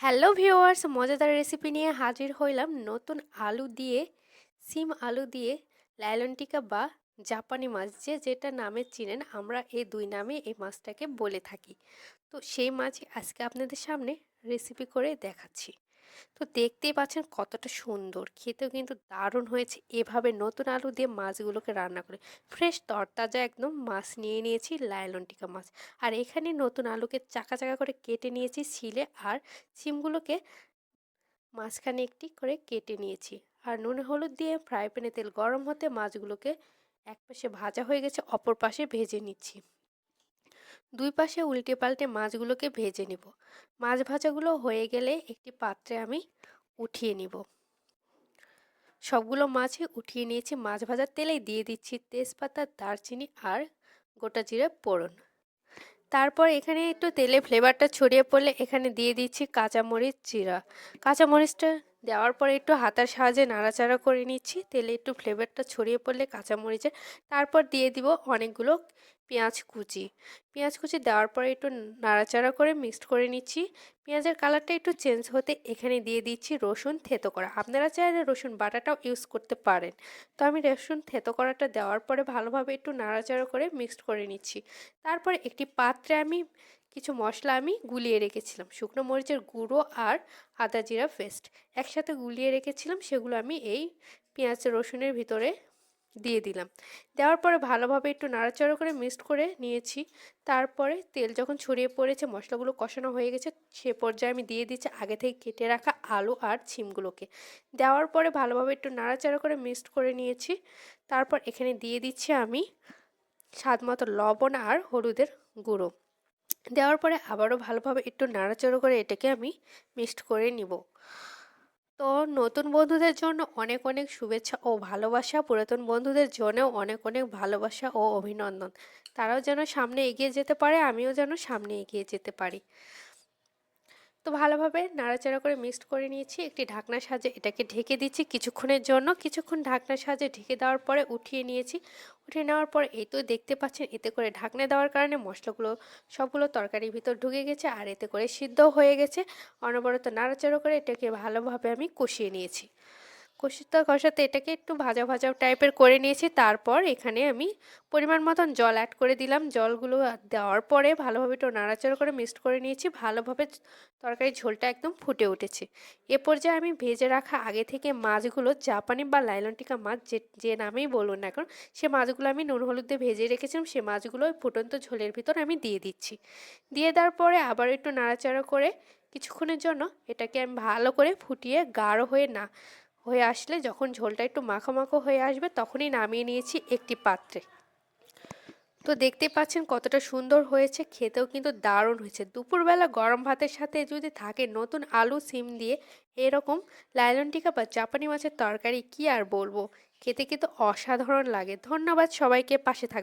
Hello viewers, মজাদার recipe নিয়ে হাজির হইলাম নতুন আলু দিয়ে, সিম আলু দিয়ে লাইলন টিকা বা জাপানি মাছ যে যেটা নামে চিনেন, আমরা এই দুই নামে এই মাছটাকে বলে থাকি। তো সেই মাছই আজকে আপনাদের সামনে রেসিপি করে দেখাচ্ছি। তো দেখতেই পাচ্ছেন কতটা সুন্দর। খেতেও কিন্তু দারুণ হয়েছে। এভাবে নতুন আলু দিয়ে মাছগুলোকে রান্না করে। ফ্রেশ তরতাজা একদম মাছ নিয়ে নিয়েছি, লাইলন টিকা মাছ। আর এখানে নতুন আলুকে চাকা চাকা করে কেটে নিয়েছি শিলে আর সিমগুলোকে মাঝখানে একটি করে কেটে নিয়েছি। আর নুন হলুদ দিয়ে ফ্রাই প্যানে তেল গরম হতে মাছগুলোকে এক পাশে ভাজা হয়ে গেছে, অপর পাশে ভেজে নিচ্ছি। দুই পাশে উল্টে পাল্টে মাছগুলোকে ভেজে নেব। মাছ ভাজাগুলো হয়ে গেলে একটি পাত্রে আমি উঠিয়ে নিব। সবগুলো মাছই উঠিয়ে নিয়েছি। মাছ ভাজার তেলে দিয়ে দিচ্ছি তেজপাতা, দারচিনি আর গোটা জিরে পোড়ন তারপর এখানে একটু তেলে ফ্লেভারটা ছড়িয়ে পড়লে এখানে দিয়ে দিচ্ছি কাঁচামরিচ জিরা। কাঁচামরিচটা দেওয়ার পরে একটু হাতার সাহায্যে নাড়াচাড়া করে নিচ্ছি। তেলে একটু ফ্লেভারটা ছড়িয়ে পড়লে কাঁচামরিচের, তারপর দিয়ে দিব অনেকগুলো পেঁয়াজ কুচি। পেঁয়াজ কুচি দেওয়ার পরে একটু নাড়াচাড়া করে মিক্সড করে নিচ্ছি। পেঁয়াজের কালারটা একটু চেঞ্জ হতে এখানে দিয়ে দিচ্ছি রসুন থেতো করা। আপনারা চাইলে রসুন বাটাটাও ইউজ করতে পারেন। তো আমি রসুন থেতো করাটা দেওয়ার পরে ভালোভাবে একটু নাড়াচাড়া করে মিক্সড করে নিচ্ছি। তারপরে একটি পাত্রে আমি কিছু মশলা আমি গুলিয়ে রেখেছিলাম। শুকনো মরিচের গুঁড়ো আর আদা জিরা পেস্ট একসাথে গুলিয়ে রেখেছিলাম। সেগুলো আমি এই পেঁয়াজ রসুনের ভিতরে দিয়ে দিলাম। দেওয়ার পরে ভালোভাবে একটু নাড়াচাড়া করে মিক্সড করে নিয়েছি। তারপরে তেল যখন ছড়িয়ে পড়েছে, মশলাগুলো কষানো হয়ে গেছে, সে পর্যায়ে আমি দিয়ে দিচ্ছি আগে থেকে কেটে রাখা আলু আর ছিমগুলোকে। দেওয়ার পরে ভালোভাবে একটু নাড়াচাড়া করে মিক্সড করে নিয়েছি। তারপর এখানে দিয়ে দিচ্ছি আমি স্বাদ মতো লবণ আর হলুদের গুঁড়ো। দেওয়ার পরে আবারও ভালোভাবে একটু নাড়াচাড়া করে এটাকে আমি মিক্সড করে নিব। তো নতুন বন্ধুদের জন্য অনেক অনেক শুভেচ্ছা ও ভালোবাসা। পুরাতন বন্ধুদের জন্যও অনেক অনেক ভালোবাসা ও অভিনন্দন। তারাও যেন সামনে এগিয়ে যেতে পারে, আমিও যেন সামনে এগিয়ে যেতে পারি। তো ভালোভাবে নাড়াচাড়া করে মিক্সড করে নিয়েছি। একটি ঢাকনা সাজে এটাকে ঢেকে দিচ্ছি কিছুক্ষণের জন্য। কিছুক্ষণ ঢাকনা সাজে ঢেকে দেওয়ার পরে উঠিয়ে নিয়েছি। উঠিয়ে নেওয়ার পর এই তো দেখতে পাচ্ছেন, এতে করে ঢাকনা দেওয়ার কারণে মশলাগুলো সবগুলো তরকারির ভিতর ঢুকে গেছে আর এতে করে সিদ্ধ হয়ে গেছে। অনবরত নাড়াচাড়া করে এটাকে ভালোভাবে আমি কষিয়ে নিয়েছি। কষিতে, কষাতে এটাকে একটু ভাজা ভাজা টাইপের করে নিয়েছি। তারপর এখানে আমি পরিমাণ মতন জল অ্যাড করে দিলাম। জলগুলো দেওয়ার পরে ভালোভাবে একটু নাড়াচাড়া করে মিক্সড করে নিয়েছি। ভালোভাবে তরকারির ঝোলটা একদম ফুটে উঠেছে। এ পর্যায়ে আমি ভেজে রাখা আগে থেকে মাছগুলো, জাপানি বা লাইলনটিকা মাছ যে যে নামেই বলুন না এখন সে মাছগুলো আমি নুন, হলুদ দিয়ে ভেজে রেখেছিলাম। সে মাছগুলো ওই ফুটন্ত ঝোলের ভিতর আমি দিয়ে দিচ্ছি। দিয়ে দেওয়ার পরে আবার একটু নাড়াচাড়া করে কিছুক্ষণের জন্য এটাকে আমি ভালো করে ফুটিয়ে গাঢ় হয়ে না হয়ে আসলে যখন ঝোলটা একটু মাখো মাখো হয়ে আসবে, তখনই নামিয়ে নিয়েছি একটি পাত্রে। তো দেখতে পাচ্ছেন কতটা সুন্দর হয়েছে, খেতেও কিন্তু দারুণ হয়েছে। দুপুরবেলা গরম ভাতের সাথে যদি থাকে নতুন আলু সিম দিয়ে, এরকম লাইলন টিকা বা জাপানি মাছের তরকারি কি আর বলব? খেতে কিন্তু অসাধারণ লাগে। ধন্যবাদ সবাইকে, পাশে থাকবে